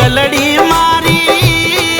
கலடி